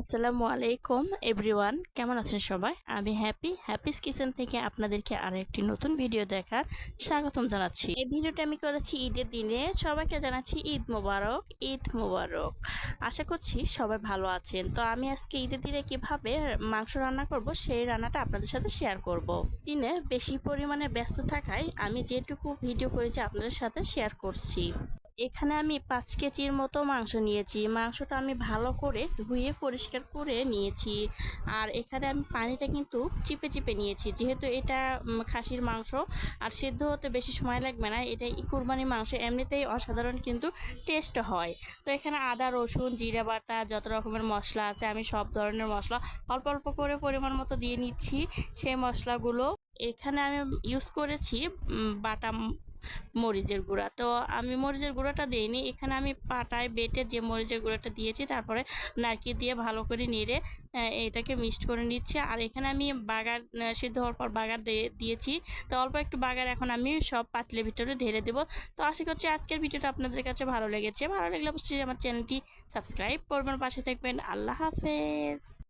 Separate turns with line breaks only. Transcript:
আসসালামু আলাইকুম, এভরিওয়ান। কেমন আছেন সবাই? আমি হ্যাপি। হ্যাপিস কিচেন থেকে আপনাদেরকে আরও একটি নতুন ভিডিও দেখার স্বাগতম জানাচ্ছি। এই ভিডিওটা আমি করেছি ঈদের দিনে। সবাইকে জানাচ্ছি ঈদ মোবারক ঈদ মোবারক। আশা করছি সবাই ভালো আছেন। তো আমি আজকে ঈদের দিনে কীভাবে মাংস রান্না করব, সেই রান্নাটা আপনাদের সাথে শেয়ার করব। দিনে বেশি পরিমাণে ব্যস্ত থাকায় আমি যেটুকু ভিডিও করেছি আপনাদের সাথে শেয়ার করছি। এখানে আমি পাঁচ কেজির মতো মাংস নিয়েছি। মাংসটা আমি ভালো করে ধুয়ে পরিষ্কার করে নিয়েছি। আর এখানে আমি পানিটা কিন্তু চিপে চিপে নিয়েছি। যেহেতু এটা খাসির মাংস, আর সিদ্ধ হতে বেশি সময় লাগবে না। এটা কুরবানি মাংস, এমনিতেই অসাধারণ কিন্তু টেস্ট হয়। তো এখানে আদা, রসুন, জিরা বাটা, যত রকমের মশলা আছে, আমি সব ধরনের মশলা অল্প অল্প করে পরিমাণ মতো দিয়ে নিচ্ছি। সেই মশলাগুলো এখানে আমি ইউজ করেছি বাটা মরিচের গুঁড়া। তো আমি মরিচের গুঁড়োটা দিইনি। এখানে আমি পাটায় বেটে যে মরিচের গুঁড়োটা দিয়েছি, তারপরে নারকেল দিয়ে ভালো করে নেড়ে এটাকে মিক্সড করে নিচ্ছি। আর এখানে আমি বাগার সিদ্ধ হওয়ার পর বাগার দিয়ে দিয়েছি। তো অল্প একটু বাগার এখন আমি সব পাতলের ভিতরে ঢেলে দেবো। তো আশা করছি আজকের ভিডিওটা আপনাদের কাছে ভালো লেগেছে। ভালো লাগলে অবশ্যই আমার চ্যানেলটি সাবস্ক্রাইব করবেন, পাশে থাকবেন। আল্লাহ হাফেজ।